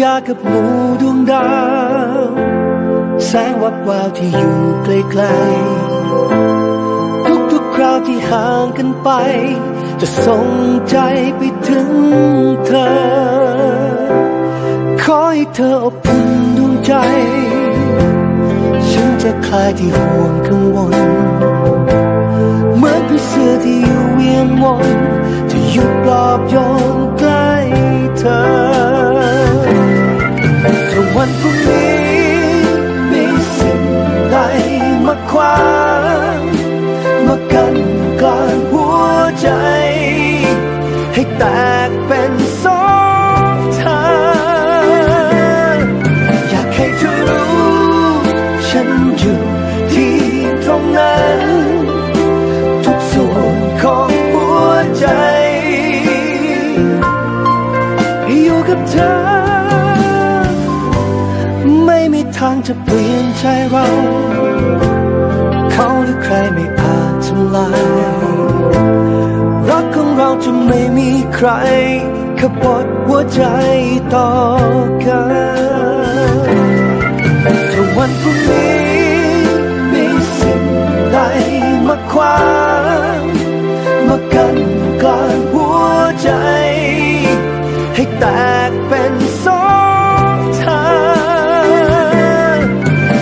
ญากับหมูดวงดาว แสงวับวาวที่อยู่ไกลๆ ทุกๆคราวที่ห่างกันไป จะส่งใจไปถึงเธอ ขอให้เธออบอุ่นดวงใจ ฉันจะคลายที่ห่วงกังวล อยู่กับเธอ ไม่มีทางจะเปลี่ยนใจเรา เขาหรือใครไม่อาจทำลายรักของเราจะไม่มีใครขบฏหัวใจต่อกันถ้าวันพรุ่งนี้มีสิ่งใดมาขวางมากันกลางหัวใจ ให้แตกเป็นสองทาง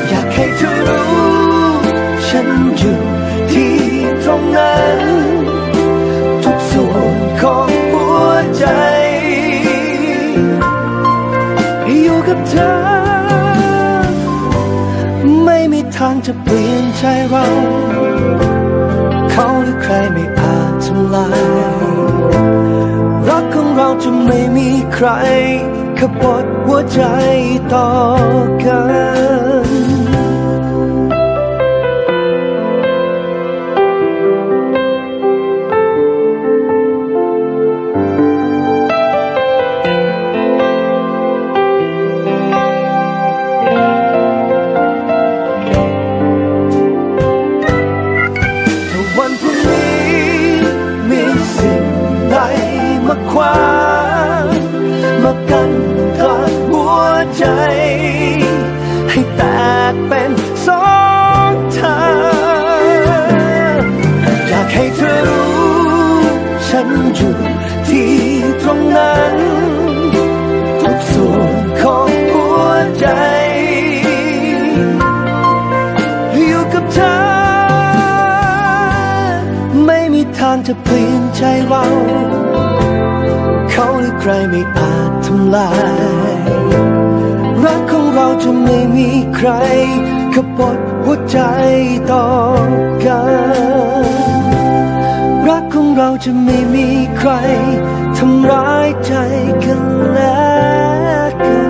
อยากให้เธอรู้ ฉันอยู่ที่ตรงนั้น ทุกส่วนของหัวใจ อยู่กับเธอ ไม่มีทางจะเปลี่ยนใจเรา เขาหรือใครไม่อาจทำลาย ไม่มีใครขบดหัวใจต่อกัน กันกลางหัวใจ ให้แตกเป็นสองทางอยากให้เธอรู้ ฉันอยู่ที่ตรงนั้นทุกส่วนของหัวใจอยู่กับเธอ ไม่มีทางจะเปลี่ยนใจเรา เขาหรือใครไม่อา ลาย รักของเราจะไม่มีใครขบดหัวใจต่อกัน รักของเราจะไม่มีใครทำร้ายใจกันและกัน